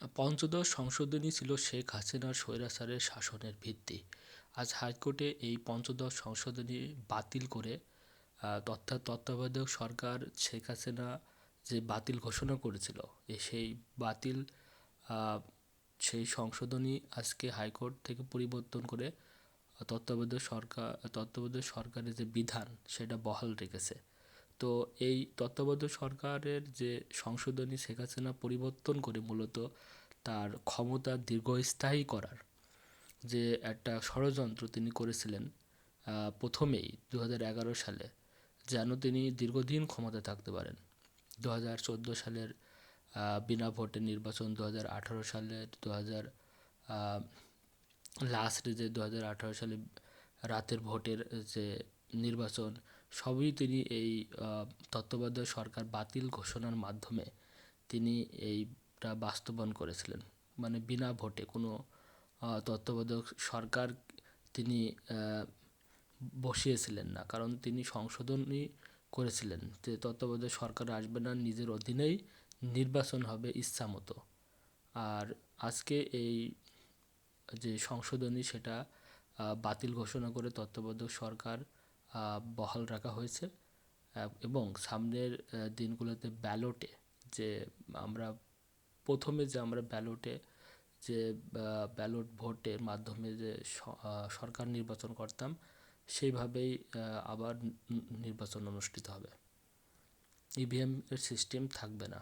পঞ্চদশ সংশোধনী ছিল শেখ হাসিনার স্বৈরাচারের শাসনের ভিত্তি। আজ হাইকোর্টে এই পঞ্চদশ সংশোধনী বাতিল করে তথ্যা তত্ত্বাবধায়ক সরকার শেখ হাসিনা যে বাতিল ঘোষণা করেছিল সেই বাতিল সেই সংশোধনী আজকে হাইকোর্ট থেকে পরিবর্তন করে তত্ত্বাবধায়ক সরকার তত্ত্বাবধায়ক সরকারের যে বিধান, সেটা বহাল রেখেছে। তো এই তত্ত্বাবধায়ক সরকারের যে সংশোধনী শেখ হাসিনা পরিবর্তন করে মূলত তার ক্ষমতা দীর্ঘস্থায়ী করার যে একটা ষড়যন্ত্র তিনি করেছিলেন প্রথমেই দু হাজার এগারো সালে, যেন তিনি দীর্ঘদিন ক্ষমতা থাকতে পারেন। দু হাজার চোদ্দ সালের বিনা ভোটে নির্বাচন দু হাজার আঠারো সালের দু হাজার লাস্টে যে দু হাজার আঠারো সালে রাতের ভোটের যে নির্বাচন সবই তিনি এই তত্ত্বাবধায়ক সরকার বাতিল ঘোষণার মাধ্যমে তিনি এইটা বাস্তবায়ন করেছিলেন। মানে বিনা ভোটে কোনো তত্ত্বাবধায়ক সরকার তিনি বসিয়েছিলেন না। কারণ তিনি সংশোধনই করেছিলেন যে তত্ত্বাবধায়ক সরকার আসবে না, নিজের অধীনেই নির্বাচন হবে ইচ্ছা মতো। আর আজকে এই যে সংশোধনী সেটা বাতিল ঘোষণা করে তত্ত্বাবধায়ক সরকার বহাল রাখা হয়েছে। এবং সামনের দিনগুলোতে ব্যালটে যে আমরা প্রথমে যে আমরা ব্যালটে যে ব্যালট ভোটের মাধ্যমে যে সরকার নির্বাচন করতাম, সেইভাবেই আবার নির্বাচন অনুষ্ঠিত হবে। ইভিএম এর সিস্টেম থাকবে না।